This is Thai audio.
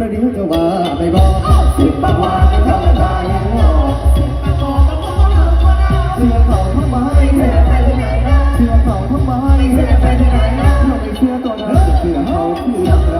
ประเดี๋ยวก็ว่าไปบอกสิบปากว่าไม่ธรรมดาอย่างงอเชื่อเขาทำไมเสื้อไปที่ไหนนะเชื่อเขาทำไมเสื้อไปที่ไหนนะเราไม่เชื่อตัวเราเชื่อเขาคือเรา